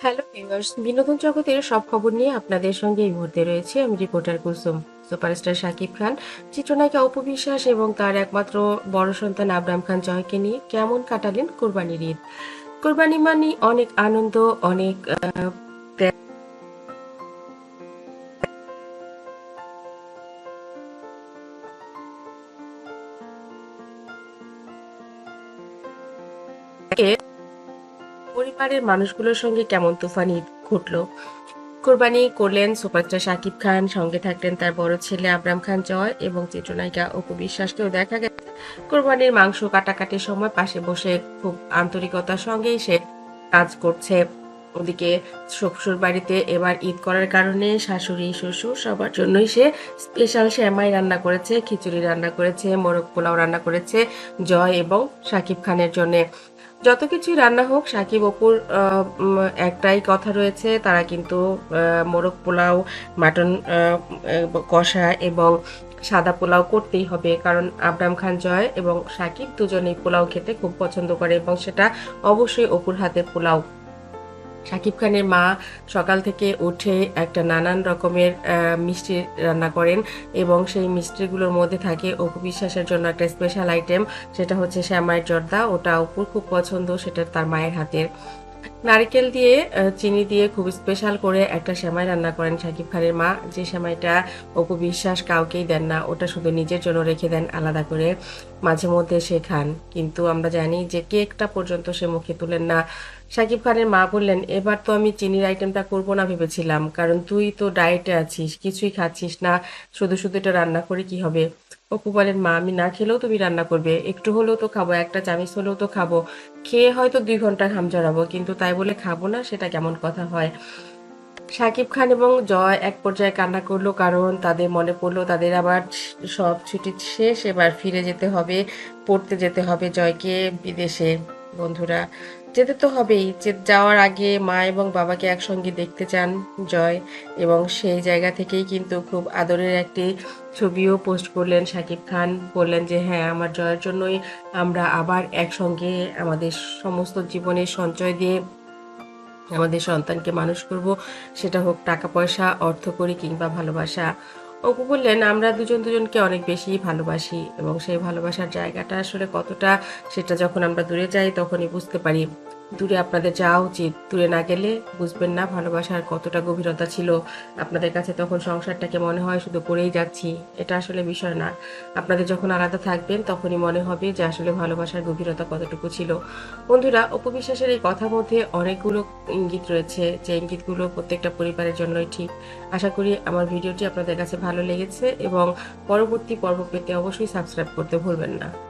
Viewers বিনোদন জগতের সব খবর নিয়ে আপনাদের সঙ্গে এই মুহূর্তে রয়েছে আমি রিপোর্টার কুসুম। সুপারস্টার শাকিব খান, চিত্রনায়িকা অপবিশ্বাস এবং তার একমাত্র বড় সন্তান আবরাম খান জয়কে নিয়ে কেমন কাটালেন কোরবানির ঈদ? কোরবানি মানে অনেক আনন্দ, অনেক পরিবারের মানুষগুলোর সঙ্গে কেমন তুফান ঘটলো? কোরবানি করলেন সুপারস্টার শাকিব খান, সঙ্গে থাকলেন তার বড় ছেলে আবরাম খান জয় এবং চিত্রনায়িকা অপু বিশ্বাসকেও দেখা গেছে কোরবানির মাংস কাটাকাটির সময় পাশে বসে খুব আন্তরিকতার সঙ্গেই সে কাজ করছে। ওদিকে শ্বশুর বাড়িতে এবার ঈদ করার কারণে শাশুড়ি, শ্বশুর সবার জন্যই সে স্পেশাল শ্যামাই রান্না করেছে, খিচুড়ি রান্না করেছে, মোরগ পোলাও রান্না করেছে জয় এবং শাকিব খানের জন্যে। যত কিছুই রান্না হোক, সাকিব অপুর একটাই কথা রয়েছে, তারা কিন্তু মোরগ পোলাও, মাটন কষা এবং সাদা পোলাও করতেই হবে। কারণ আবরাম খান জয় এবং সাকিব দুজনেই পোলাও খেতে খুব পছন্দ করে এবং সেটা অবশ্যই অপুর হাতের পোলাও শাকিব খানের মা সকাল থেকে উঠে একটা নানান রকমের মিষ্টি রান্না করেন এবং সেই মিষ্টিগুলোর মধ্যে থাকে অপু বিশ্বাসের জন্য একটা স্পেশাল আইটেম সেটা হচ্ছে শ্যামাই জর্দা। ওটা অপুর খুব পছন্দ, সেটা তার মায়ের হাতের। নারকেল দিয়ে চিনি দিয়ে খুব স্পেশাল করে একটা সেমাই রান্না করেন শাকিব খানের মা। যে সেমাইটা অপু বিশ্বাস কাউকেই দেন না, ওটা শুধু নিজের জন্য রেখে দেন, আলাদা করে মাঝে মধ্যে সে খান। কিন্তু আমরা জানি যে কেকটা পর্যন্ত সে মুখে তুলেন না। শাকিব খানের মা বললেন, এবার তো আমি চিনির আইটেমটা করব না ভেবেছিলাম, কারণ তুই তো ডায়েটে আছিস, কিছুই খাচ্ছিস না, শুধু শুধু এটা রান্না করে কি হবে? অপু বলেন, মা, আমি না খেলেও তুমি রান্না করবে, একটু হলেও তো খাব, একটা চামিচ হলেও তো খাব, খেয়ে হয়তো দুই ঘণ্টা ঘাম জড়াবো, কিন্তু তাই বলে খাব না, সেটা কেমন কথা হয়? শাকিব খান এবং জয় এক পর্যায়ে কান্না করল, কারণ তাদের মনে পড়ল, তাদের আবার সব ছুটি শেষ, এবার ফিরে যেতে হবে, পড়তে যেতে হবে জয়কে বিদেশে। বন্ধুরা, যেতে তো হবেই। যাওয়ার আগে মা এবং বাবাকে একসঙ্গে দেখতে চান জয়, এবং সেই জায়গা থেকেই কিন্তু খুব আদরের একটি ছবিও পোস্ট করলেন শাকিব খান। বললেন যে হ্যাঁ আমার জয়ের জন্যই আমরা আবার একসঙ্গে আমাদের সমস্ত জীবনের সঞ্চয় দিয়ে আমাদের সন্তানকে মানুষ করব। সেটা হোক টাকা পয়সা অর্থ করি কিংবা ভালোবাসা। অপু বললেন, আমরা দুজন দুজনকে অনেক বেশি ভালোবাসি এবং সেই ভালোবাসার জায়গাটা আসলে কতটা সেটা যখন আমরা দূরে যাই তখনই বুঝতে পারি। দূরে আপনাদের যাওয়া উচিত। দূরে না গেলে বুঝবেন না ভালোবাসার কতটা গভীরতা ছিল। আপনাদের কাছে তখন সংসারটাকে মনে হয় শুধু করেই যাচ্ছি। এটা আসলে বিষয় না। আপনাদের যখন আলাদা থাকবেন, তখনই মনে হবে যে আসলে ভালোবাসার গভীরতা কতটুকু ছিল। বন্ধুরা, অপবিশ্বাসের এই কথার মধ্যে অনেকগুলো ইঙ্গিত রয়েছে, যে ইঙ্গিতগুলো প্রত্যেকটা পরিবারের জন্যই ঠিক। আশা করি আমার ভিডিওটি আপনাদের কাছে ভালো লেগেছে এবং পরবর্তী পর্ব পেতে অবশ্যই সাবস্ক্রাইব করতে ভুলবেন না।